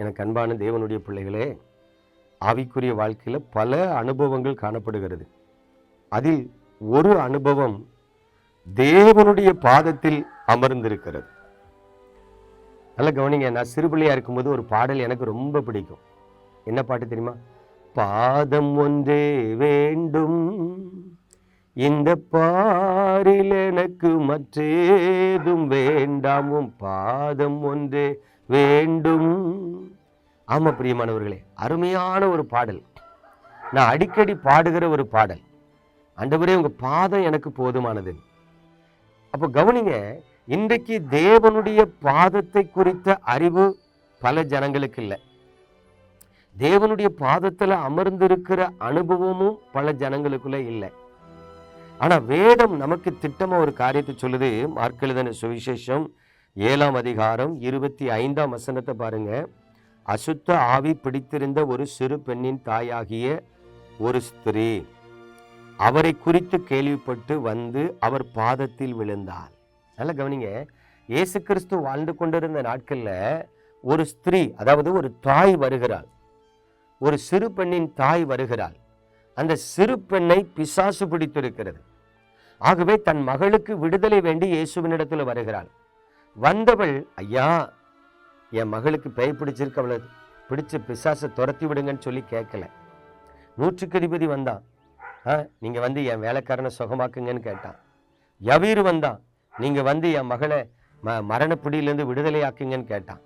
எனக்கு அன்பான தேவனுடைய பிள்ளைகளே ஆவிக்குரிய வாழ்க்கையில் பல அனுபவங்கள் காணப்படுகிறது. அதில் ஒரு அனுபவம் தேவனுடைய பாதத்தில் அமர்ந்திருக்கிறது. நல்லா கவனிங்க நான் சிறுபிள்ளையாக இருக்கும்போது ஒரு பாடல் எனக்கு ரொம்ப பிடிக்கும். என்ன பாட்டு தெரியுமா? பாதம் ஒன்றே வேண்டும் இந்த பாரில் எனக்கு மற்றேதும் வேண்டாமும் பாதம் ஒன்றே வேண்டும். ஆமாம் பிரியமானவர்களே அருமையான ஒரு பாடல். நான் அடிக்கடி பாடுகிற ஒரு பாடல். ஆண்டவரே உங்கள் பாதம் எனக்கு போதுமானது. அப்போ கவனிங்க இன்றைக்கு தேவனுடைய பாதத்தை குறித்த அறிவு பல ஜனங்களுக்கு இல்லை. தேவனுடைய பாதத்தில் அமர்ந்திருக்கிற அனுபவமும் பல ஜனங்களுக்குள்ள இல்லை. ஆனால் வேதம் நமக்கு திட்டமாக ஒரு காரியத்தை சொல்லுது. மார்க்கெழுதன சுவிசேஷம் ஏழாம் அதிகாரம் இருபத்தி ஐந்தாம் வசனத்தை பாருங்க. அசுத்த ஆவி பிடித்திருந்த ஒரு சிறு பெண்ணின் தாயாகிய ஒரு ஸ்திரீ அவரை குறித்து கேள்விப்பட்டு வந்து அவர் பாதத்தில் விழுந்தார் நல்லா கவனிங்க. இயேசு கிறிஸ்து வாழ்ந்து கொண்டிருந்த நாட்களில் ஒரு ஸ்திரீ அதாவது ஒரு தாய் வருகிறாள். ஒரு சிறு பெண்ணின் தாய் வருகிறாள். அந்த சிறு பெண்ணை பிசாசு பிடித்திருக்கிறது. ஆகவே தன் மகளுக்கு விடுதலை வேண்டி இயேசுவினிடத்தில் வருகிறாள். வந்தவள் ஐயா என் மகளுக்கு பேய் பிடிச்சிருக்கு அவளை பிடிச்ச பிசாசை துரத்தி விடுங்கன்னு சொல்லி கேட்கல. நூற்றுக்கு அதிபதி வந்தான். ஆ நீங்கள் வந்து என் வேலைக்காரனை சுகமாக்குங்கன்னு கேட்டான். யவீர் வந்தான். நீங்கள் வந்து என் மகளை ம மரணப்பிடியிலேருந்து விடுதலை ஆக்குங்கன்னு கேட்டான்.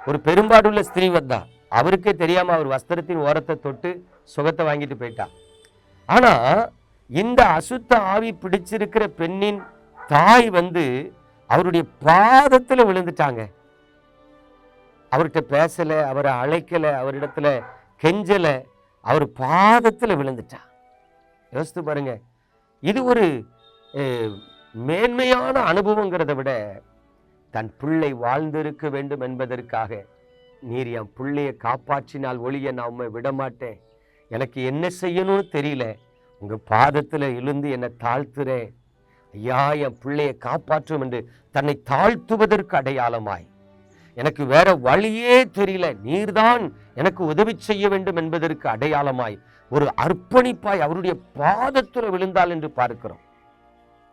ஒரு பெரும்பாடுள்ள ஸ்திரீ வந்தா. அவருக்கே தெரியாமல் அவர் வஸ்திரத்தின் ஓரத்தை தொட்டு சுகத்தை வாங்கிட்டு போயிட்டான் ஆனால் இந்த அசுத்த ஆவி பிடிச்சிருக்கிற பெண்ணின் தாய் வந்து அவருடைய பாதத்தில் விழுந்துட்டாங்க. அவர்கிட்ட பேசலை அவரை அழைக்கலை அவரிடத்துல கெஞ்சலை அவர் பாதத்தில் விழுந்துட்டா. யோசித்து பாருங்க. இது ஒரு மேன்மையான அனுபவங்கிறத விட தன் பிள்ளை வாழ்ந்திருக்க வேண்டும் என்பதற்காக நீர் என் பிள்ளையை காப்பாற்றினால் ஒளிய நான் உண்மை விடமாட்டேன். எனக்கு என்ன செய்யணும்னு தெரியல. உங்கள் பாதத்தில் எழுந்து என்னை தாழ்த்துறேன் ஐயா என் பிள்ளையை காப்பாற்றும் என்று தன்னை தாழ்த்துவதற்கு அடையாளமாய். எனக்கு வேற வழியே தெரியல. நீர்தான் எனக்கு உதவி செய்ய வேண்டும் என்பதற்கு அடையாளமாய் ஒரு அர்ப்பணிப்பாய் அவருடைய பாதத்துல விழுந்தாள் என்று பார்க்கிறோம்.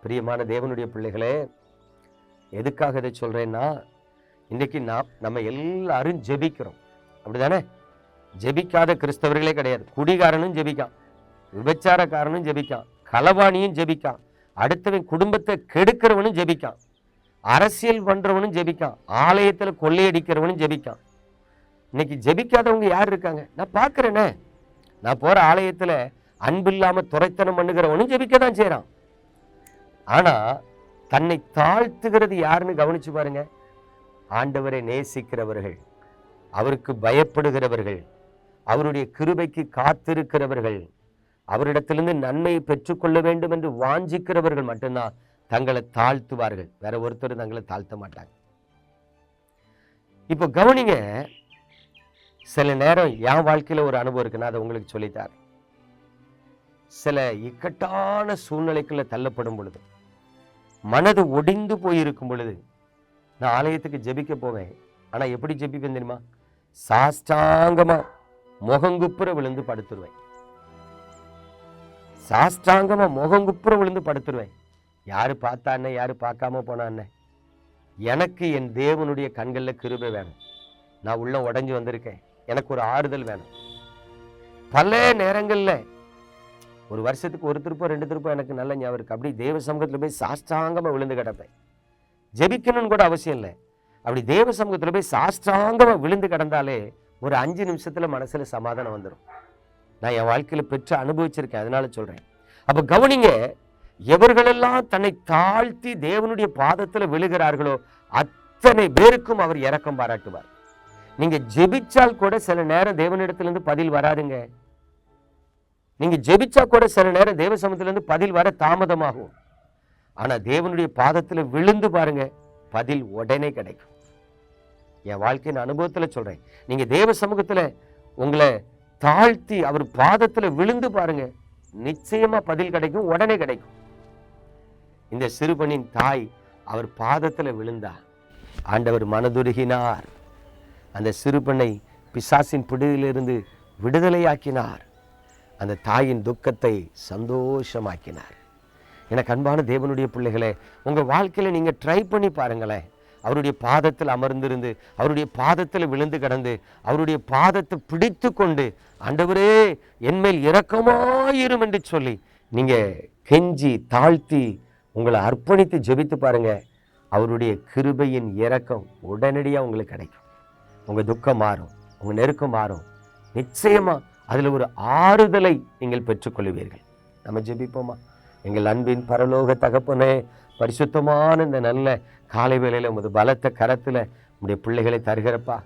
பிரியமான தேவனுடைய பிள்ளைகளே எதுக்காக இதை சொல்றேன்னா இன்றைக்கு நான் நம்ம எல்லாரும் ஜெபிக்கிறோம். அப்படிதானே ஜெபிக்காத கிறிஸ்தவர்களே கிடையாது. குடிகாரனும் ஜெபிக்கான். விபச்சாரக்காரனும் ஜெபிக்கான். களவாணியும் ஜெபிக்கான். அடுத்தவன் குடும்பத்தை கெடுக்கிறவனும் ஜெபிக்கான். அரசியல் பண்ணுறவனும் ஜெபிக்கான். ஆலயத்தில் கொள்ளையடிக்கிறவனும் ஜெபிக்கான். இன்னைக்கு ஜெபிக்காதவங்க யார் இருக்காங்க? நான் பார்க்குறேனே. நான் போகிற ஆலயத்தில் அன்பு இல்லாமல் துரைத்தனம் பண்ணுகிறவனும் ஜெபிக்க தான் செய்கிறான் ஆனால் தன்னை தாழ்த்துகிறது யாருன்னு கவனிச்சு பாருங்க. ஆண்டவரை நேசிக்கிறவர்கள் அவருக்கு பயப்படுகிறவர்கள் அவருடைய கிருபைக்கு காத்திருக்கிறவர்கள் அவரிடத்திலிருந்து நன்மையை பெற்றுக்கொள்ள வேண்டும் என்று வாஞ்சிக்கிறவர்கள் மட்டும்தான் தங்களை தாழ்த்துவார்கள். வேற ஒருத்தர் தங்களை தாழ்த்த மாட்டாங்க இப்போ கவனிங்க சில நேரம் என் வாழ்க்கையில ஒரு அனுபவம் இருக்கு நான் அதை உங்களுக்கு சொல்லித்தார் சில இக்கட்டான சூழ்நிலைக்குள்ள தள்ளப்படும் பொழுது மனது ஒடிந்து போயிருக்கும் பொழுது நான் ஆலயத்துக்கு ஜெபிக்க போவேன். ஆனா எப்படி ஜெபிப்பேன் தெரியுமா? சாஷ்டாங்கமா முகங்குப்புற விழுந்து படுத்துருவேன். சாஷ்டாங்கமா முகங்குப்புற விழுந்து படுத்துருவேன். யாரு பார்த்தானே யாரு பார்க்காம போனான்னு எனக்கு என் தேவனுடைய கண்கள்ல கிருபை வேணும். நான் உள்ள உடஞ்சி வந்திருக்கேன். எனக்கு ஒரு ஆறுதல் வேணும். பல நேரங்கள்ல ஒரு வருஷத்துக்கு ஒரு திருப்பம் ரெண்டு திருப்பம் எனக்கு நல்ல ஞாபகம் இருக்குது அப்படி தேவ சமூகத்துல போய் சாஷ்டாங்கமா விழுந்து கிடப்பேன். ஜெபிக்கணும்னு கூட அவசியம் இல்லை. அப்படி தேவ சமூகத்துல போய் சாஷ்டாங்கமா விழுந்து கிடந்தாலே ஒரு அஞ்சு நிமிஷத்துல மனசுல சமாதானம் வந்துடும் நான் என் வாழ்க்கையில பெற்று அனுபவிச்சிருக்கேன் அதனால சொல்றேன். அப்போ கவனிங்க எவர்களெல்லாம் தன்னை தாழ்த்தி தேவனுடைய பாதத்துல விழுகிறார்களோ அத்தனை பேருக்கும் அவர் இறக்கம் பாராட்டுவார். நீங்க ஜெபிச்சால் கூட சில நேரம் தேவனிடத்திலிருந்து பதில் வராதுங்க. நீங்க ஜெபிச்சா கூட சில நேரம் தேவ சமூகத்திலிருந்து பதில் வர தாமதமாகும். ஆனா தேவனுடைய பாதத்துல விழுந்து பாருங்க பதில் உடனே கிடைக்கும். என் வாழ்க்கையின் அனுபவத்துல சொல்றேன். நீங்க தேவ சமூகத்துல உங்களை தாழ்த்தி அவர் பாதத்தில் விழுந்து பாருங்க. நிச்சயமா பதில் கிடைக்கும் உடனே கிடைக்கும். இந்த சிறுபனின் தாய் அவர் பாதத்தில் விழுந்தா. ஆண்டவர் மனதுருகினார். அந்த சிறுபனை பிசாசின் பிடியிலிருந்து விடுதலையாக்கினார். அந்த தாயின் துக்கத்தை சந்தோஷமாக்கினார். எனக்கு அன்பான தேவனுடைய பிள்ளைகளே உங்கள் வாழ்க்கையில் நீங்கள் ட்ரை பண்ணி பாருங்களேன். அவருடைய பாதத்தில் அமர்ந்திருந்து அவருடைய பாதத்தில் விழுந்து கிடந்து அவருடைய பாதத்தை பிடித்து கொண்டு ஆண்டவரே என்மேல் இரக்கமாயிரும் என்று சொல்லி நீங்கள் கெஞ்சி தாழ்த்தி உங்களை அர்ப்பணித்து ஜெபித்து பாருங்கள் அவருடைய கிருபையின் இறக்கம் உடனடியாக உங்களுக்கு கிடைக்கும். உங்கள் துக்கம் மாறும் உங்கள் நெருக்கம் மாறும். நிச்சயமா அதில் ஒரு ஆறுதலை நீங்கள் பெற்றுக்கொள்வீர்கள். நம்ம ஜெபிப்போமா? எங்கள் அன்பின் பரலோக தகப்பனே பரிசுத்தமான இந்த நல்ல காலை வேளையில் உமது பலத்த கரத்தில் உடைய பிள்ளைகளை தருகிறப்பா.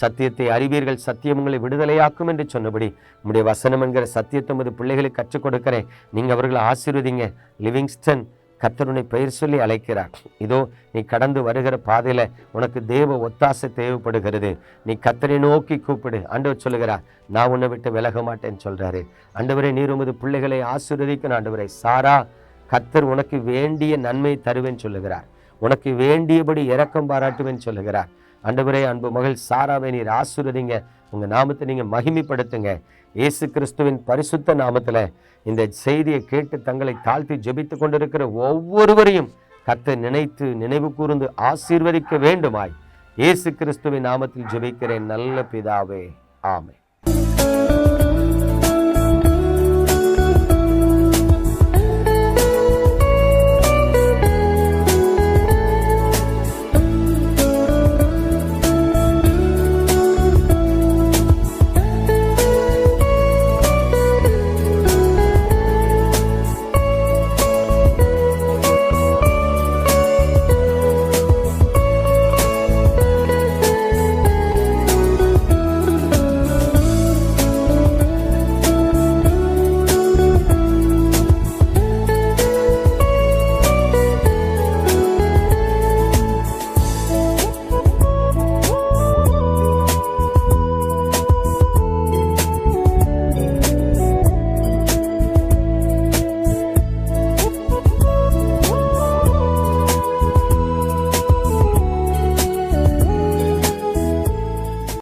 சத்தியத்தை அறிவீர்கள் சத்தியம் உங்களை விடுதலையாக்கும் என்று சொன்னபடி உங்களுடைய வசனம் என்கிற சத்தியத்தை உமது பிள்ளைகளை கற்றுக் கொடுக்கிறேன். நீங்கள் அவர்களை ஆசீர்வதிங்க. லிவிங்ஸ்டன் கத்தருனை பெயர் சொல்லி அழைக்கிறார். இதோ நீ கடந்து வருகிற பாதையில் உனக்கு தேவ ஒத்தாசை தேவைப்படுகிறது. நீ கத்தரை நோக்கி கூப்பிடு. ஆண்டவர் சொல்லுகிறார் நான் உன்னை விட்டு விலக மாட்டேன்னு சொல்கிறாரு ஆண்டவரை நீர் உமது பிள்ளைகளை ஆசீர்வதிக்கணும். ஆண்டவரை சாரா கத்தர் உனக்கு வேண்டிய நன்மை தருவேன் சொல்லுகிறார். உனக்கு வேண்டியபடி இரக்கம் பாராட்டுவேன் சொல்லுகிறார். ஆண்டவரே அன்பு மகள் சாராவை நீர் ஆசுரதிங்க உங்கள் நாமத்தை நீங்கள் மகிமைப்படுத்துங்க. இயேசு கிறிஸ்துவின் பரிசுத்த நாமத்தில் இந்த செய்தியை கேட்டு தங்களை தாழ்த்தி ஜெபித்து கொண்டிருக்கிற ஒவ்வொருவரையும் கத்தை நினைத்து நினைவு கூர்ந்து ஆசீர்வதிக்க வேண்டுமாய். இயேசு கிறிஸ்துவின் நாமத்தில் ஜெபிக்கிறேன். நல்ல பிதாவே. ஆமை